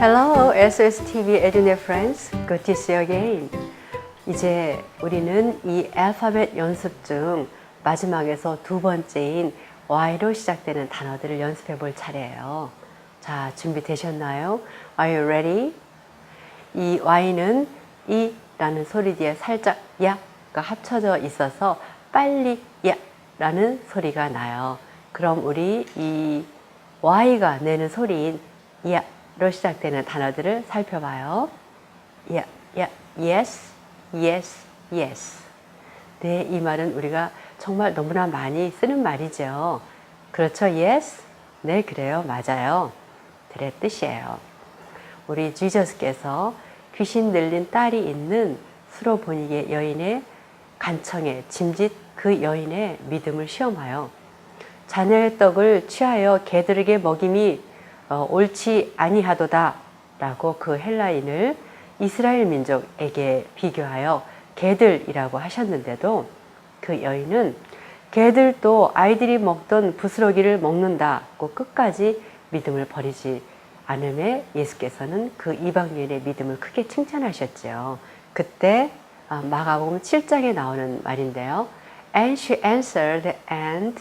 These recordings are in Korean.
Hello, SSTV Edun의 Friends. Good to see you again. 이제 우리는 이 알파벳 연습 중 마지막에서 두 번째인 Y로 시작되는 단어들을 연습해 볼 차례예요. 자, 준비되셨나요? Are you ready? 이 Y는 이 라는 소리 뒤에 살짝 야가 합쳐져 있어서 빨리 야 라는 소리가 나요. 그럼 우리 이 Y가 내는 소리인 야 로 시작되는 단어들을 살펴봐요. 야, 야, yes, yes, yes. 네, 이 말은 우리가 정말 너무나 많이 쓰는 말이죠. 그렇죠, yes? 네, 그래요, 맞아요. 그의 뜻이에요. 우리 지저스께서 귀신 들린 딸이 있는 수로보니게 여인의 간청에 짐짓 그 여인의 믿음을 시험하여 자녀의 떡을 취하여 개들에게 먹임이 어, 옳지 아니하도다 라고 그 헬라인을 이스라엘 민족에게 비교하여 개들이라고 하셨는데도 그 여인은 개들도 아이들이 먹던 부스러기를 먹는다고 끝까지 믿음을 버리지 않음에 예수께서는 그 이방인의 믿음을 크게 칭찬하셨죠. 그때 아, 마가복음 7장에 나오는 말인데요. And she answered and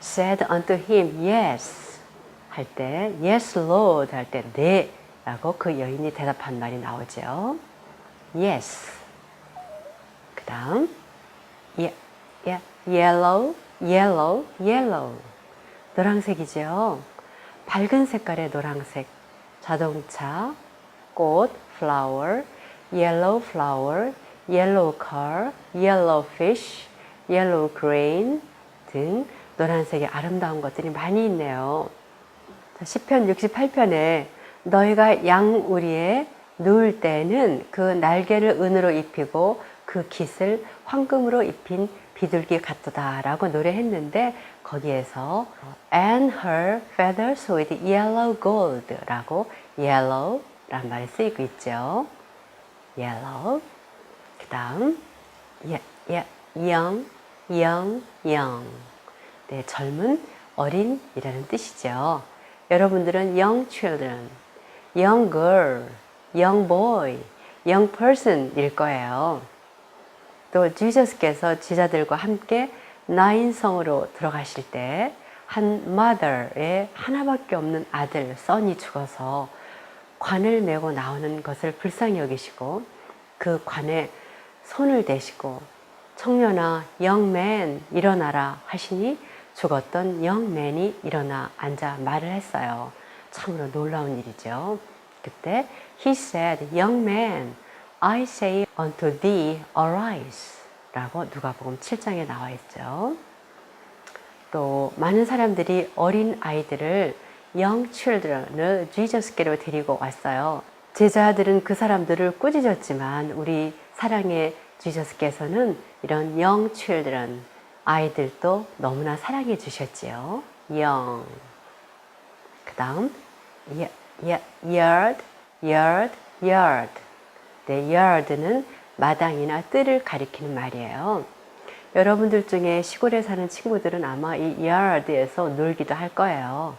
said unto him, Yes. 할 때, Yes, Lord. 할 때, 네. 라고 그 여인이 대답한 말이 나오죠. Yes. 그 다음, yeah, yeah, yellow, yellow, yellow. 노란색이죠. 밝은 색깔의 노란색. 자동차, 꽃, flower, yellow flower, yellow car, yellow fish, yellow grain 등 노란색의 아름다운 것들이 많이 있네요. 10편 68편에 너희가 양우리에 누울 때는 그 날개를 은으로 입히고 그 깃을 황금으로 입힌 비둘기 같도다 라고 노래했는데 거기에서 and her feathers with yellow gold라고 yellow란 말이 쓰이고 있죠. yellow. 그 다음 yeah, yeah, young, young, young. 네, 젊은 어린이라는 뜻이죠. 여러분들은 young children, young girl, young boy, young person일 거예요. 또 지저스께서 지자들과 함께 나인성으로 들어가실 때 한 mother의 하나밖에 없는 아들 son이 죽어서 관을 메고 나오는 것을 불쌍히 여기시고 그 관에 손을 대시고 청년아 man 일어나라 하시니 죽었던 영맨이 일어나 앉아 말을 했어요. 참으로 놀라운 일이죠. 그때 he said, young man, I say unto thee, arise. 라고 누가복음 7장에 나와 있죠. 또 많은 사람들이 어린 아이들을 young children을 지저스께로 데리고 왔어요. 제자들은 그 사람들을 꾸짖었지만 우리 사랑의 지저스께서는 이런 young children, 아이들도 너무나 사랑해 주셨지요. young. 그 다음, yard, yard, yard. 네, yard는 마당이나 뜰을 가리키는 말이에요. 여러분들 중에 시골에 사는 친구들은 아마 이 yard에서 놀기도 할 거예요.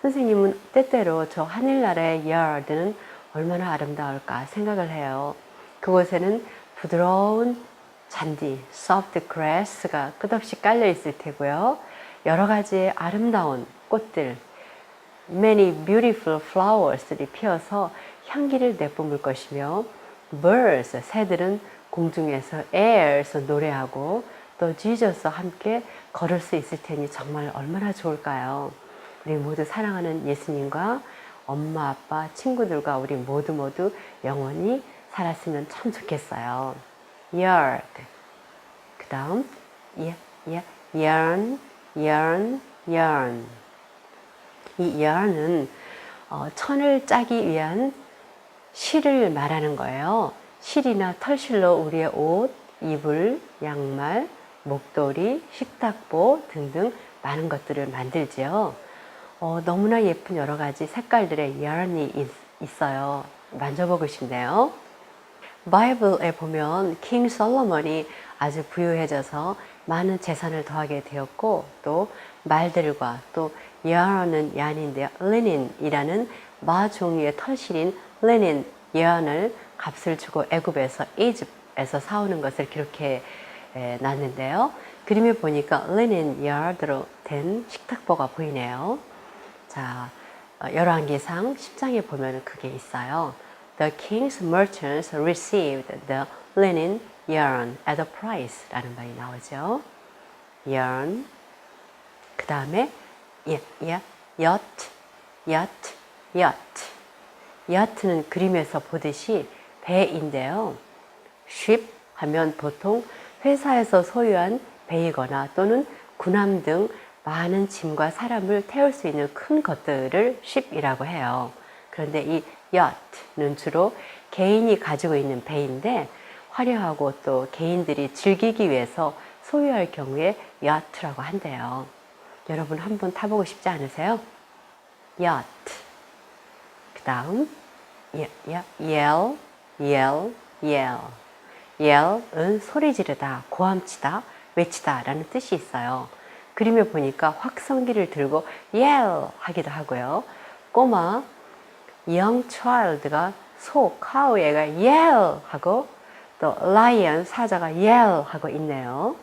선생님은 때때로 저 하늘나라의 yard는 얼마나 아름다울까 생각을 해요. 그곳에는 부드러운 잔디, soft grass가 끝없이 깔려 있을 테고요. 여러 가지의 아름다운 꽃들, many beautiful flowers들이 피어서 향기를 내뿜을 것이며 birds, 새들은 공중에서 air에서 노래하고 또 지저스와 함께 걸을 수 있을 테니 정말 얼마나 좋을까요? 우리 모두 사랑하는 예수님과 엄마, 아빠, 친구들과 우리 모두 모두 영원히 살았으면 참 좋겠어요. Yard. 그 다음, yeah, yeah, yarn, yarn, yarn. 이 yarn은 어, 천을 짜기 위한 실을 말하는 거예요. 실이나 털실로 우리의 옷, 이불, 양말, 목도리, 식탁보 등등 많은 것들을 만들지요. 어, 너무나 예쁜 여러 가지 색깔들의 yarn이 있, 있어요. 만져보고 싶네요. 바이블에 보면 킹 솔로몬이 아주 부유해져서 많은 재산을 더하게 되었고 또 말들과 또 yarn은 얀인데요. linen이라는 마종의 털실인 레닌 예언을 값을 주고 애굽에서 이집에서 사오는 것을 기록해 에, 놨는데요. 그림에 보니까 레닌 예언으로 된 식탁보가 보이네요. 자, 어, 열왕기상 10장에 보면 그게 있어요. The king's merchants received the linen yarn at a price 라는 말이 나오죠. yarn. 그 다음에 yacht, yacht, yacht. yacht는 그림에서 보듯이 배인데요. ship 하면 보통 회사에서 소유한 배이거나 또는 군함 등 많은 짐과 사람을 태울 수 있는 큰 것들을 ship이라고 해요. 그런데 이 yacht는 주로 개인이 가지고 있는 배인데 화려하고 또 개인들이 즐기기 위해서 소유할 경우에 yacht라고 한대요. 여러분 한번 타보고 싶지 않으세요? yacht. 그 다음 yell, yell, yell. yell은 소리 지르다, 고함치다, 외치다 라는 뜻이 있어요. 그림에 보니까 확성기를 들고 yell 하기도 하고요. 꼬마 young child가 소, 애가 yell 하고 또 lion 사자가 yell 하고 있네요.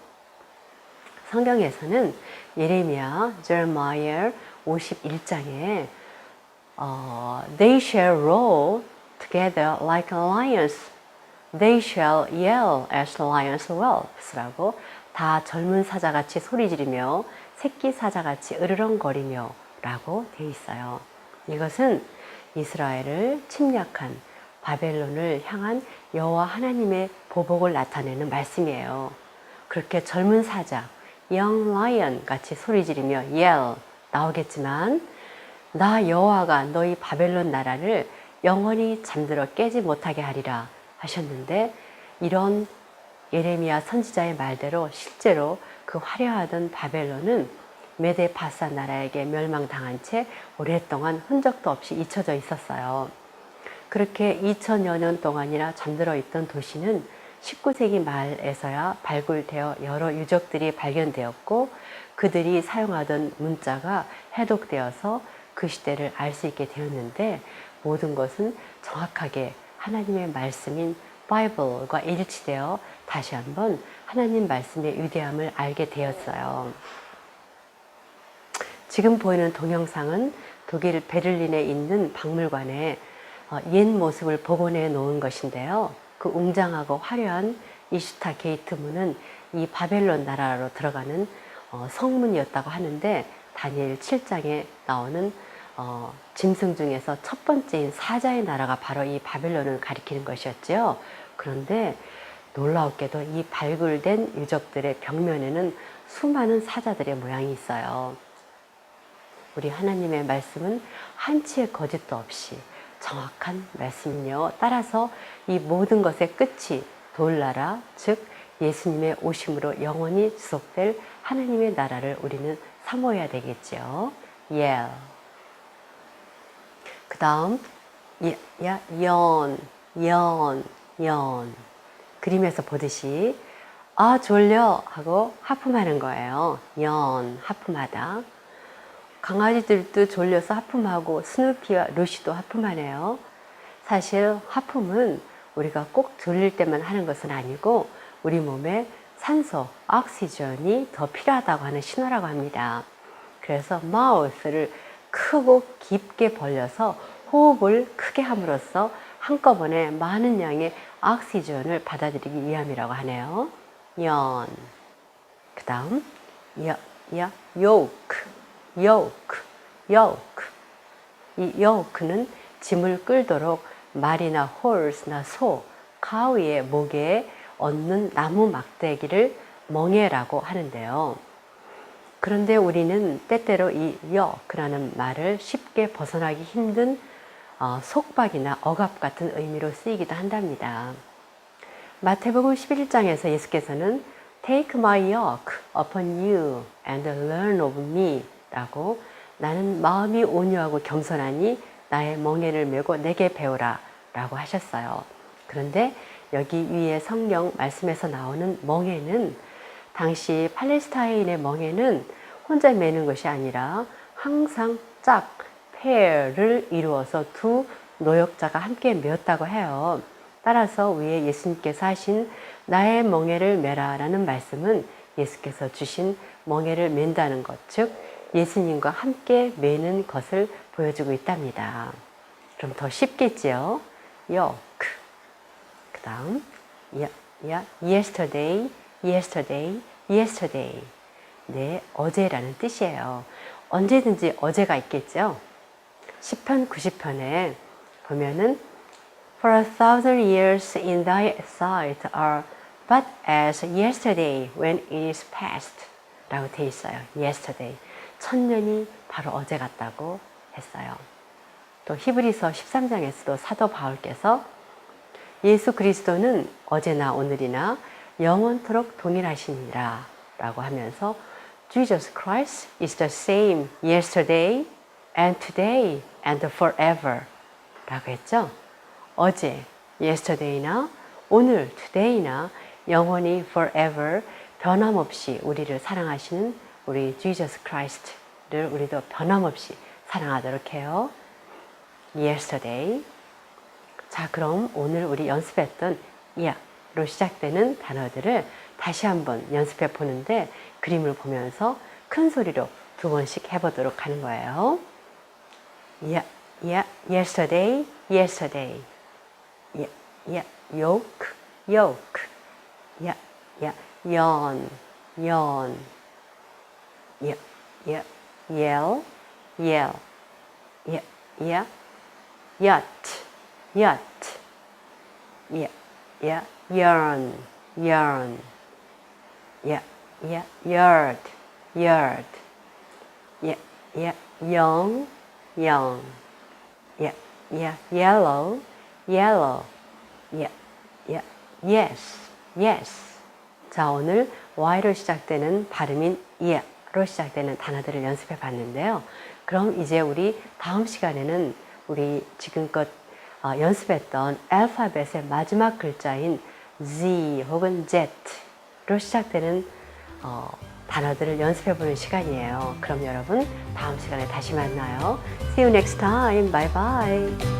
성경에서는 예레미야, 제르마이어 51장에 어, They shall roll together like lions. They shall yell as lions' whelps라고 다 젊은 사자같이 소리 지르며 새끼 사자같이 으르렁거리며 라고 되어 있어요. 이것은 이스라엘을 침략한 바벨론을 향한 여호와 하나님의 보복을 나타내는 말씀이에요. 그렇게 젊은 사자, young lion 같이 소리 지르며 yell 나오겠지만 나 여호와가 너희 바벨론 나라를 영원히 잠들어 깨지 못하게 하리라 하셨는데 이런 예레미야 선지자의 말대로 실제로 그 화려하던 바벨론은 메데 바사 나라에게 멸망당한 채 오랫동안 흔적도 없이 잊혀져 있었어요. 그렇게 2000여 년 동안이나 잠들어 있던 도시는 19세기 말에서야 발굴되어 여러 유적들이 발견되었고 그들이 사용하던 문자가 해독되어서 그 시대를 알 수 있게 되었는데 모든 것은 정확하게 하나님의 말씀인 바이블과 일치되어 다시 한번 하나님 말씀의 위대함을 알게 되었어요. 지금 보이는 동영상은 독일 베를린에 있는 박물관에 어, 옛 모습을 복원해 놓은 것인데요. 그 웅장하고 화려한 이슈타 게이트 문은 이 바벨론 나라로 들어가는 어, 성문이었다고 하는데 다니엘 7장에 나오는 어, 짐승 중에서 첫 번째인 사자의 나라가 바로 이 바벨론을 가리키는 것이었죠. 그런데 놀라웠게도 이 발굴된 유적들의 벽면에는 수많은 사자들의 모양이 있어요. 우리 하나님의 말씀은 한치의 거짓도 없이 정확한 말씀이요. 따라서 이 모든 것의 끝이 돌나라, 즉 예수님의 오심으로 영원히 지속될 하나님의 나라를 우리는 사모해야 되겠죠. Yeah. 그 다음, 야, 연, 연, 연. 그림에서 보듯이, 아, 졸려! 하고 하품하는 거예요. 연, 하품하다. 강아지들도 졸려서 하품하고 스누피와 루시도 하품하네요. 사실 하품은 우리가 꼭 졸릴 때만 하는 것은 아니고 우리 몸에 산소, 오xygen이 더 필요하다고 하는 신호라고 합니다. 그래서 마우스를 크고 깊게 벌려서 호흡을 크게 함으로써 한꺼번에 많은 양의 오xygen을 받아들이기 위함이라고 하네요. 연. 그 다음, 여, 여, yoke. Yoke, yoke. 이 yoke는 짐을 끌도록 말이나 horse나 소, 가위의 목에 얹는 나무 막대기를 멍해라고 하는데요. 그런데 우리는 때때로 이 yoke라는 말을 쉽게 벗어나기 힘든 어, 속박이나 억압 같은 의미로 쓰이기도 한답니다. 마태복음 11장에서 예수께서는 Take my yoke upon you and learn of me 라고 나는 마음이 온유하고 겸손하니 나의 멍에를 메고 내게 배우라 라고 하셨어요. 그런데 여기 위에 성경 말씀에서 나오는 멍에는 당시 팔레스타인의 멍에는 혼자 매는 것이 아니라 항상 짝 pair를 이루어서 두 노역자가 함께 메었다고 해요. 따라서 위에 예수님께서 하신 나의 멍에를 메라라는 말씀은 예수께서 주신 멍에를 맨다는 것, 즉 예수님과 함께 매는 것을 보여주고 있답니다. 그럼 더 쉽겠지요? yoke. 그 다음, yeah, yesterday, yesterday, yesterday. 네, 어제라는 뜻이에요. 언제든지 어제가 있겠죠? 10편, 90편에 보면은 For a thousand years in thy sight are but as yesterday when it is past. 라고 돼 있어요. yesterday. 천년이 바로 어제 같다고 했어요. 또 히브리서 13장에서도 사도 바울께서 예수 그리스도는 어제나 오늘이나 영원토록 동일하시니라 라고 하면서 Jesus Christ is the same yesterday and today and forever 라고 했죠. 어제, yesterday나 오늘, today나 영원히 forever 변함없이 우리를 사랑하시는 우리 Jesus Christ를 우리도 변함없이 사랑하도록 해요. yesterday. 자, 그럼 오늘 우리 연습했던 야로 시작되는 단어들을 다시 한번 연습해 보는데 그림을 보면서 큰 소리로 두 번씩 해보도록 하는 거예요. Yeah, yeah, yesterday, yesterday. Yeah, yeah, yoke, yoke. Yeah, yeah, yawn, yawn. Yeah, yeah, yell, yell. Yeah, yeah, yacht, yacht. Yeah, yeah, yarn, yarn. Yeah, yeah, yard, yard. Yeah, yeah, young, young. Yeah, yeah, yellow, yellow. Yeah, yeah, yes, yes. 자, 오늘 Y로 시작되는 발음인 예 로 시작되는 단어들을 연습해 봤는데요. 그럼 이제 우리 다음 시간에는 우리 지금껏 어, 연습했던 알파벳의 마지막 글자인 Z 혹은 Z로 시작되는 어, 단어들을 연습해 보는 시간이에요. 그럼 여러분 다음 시간에 다시 만나요. See you next time. Bye bye.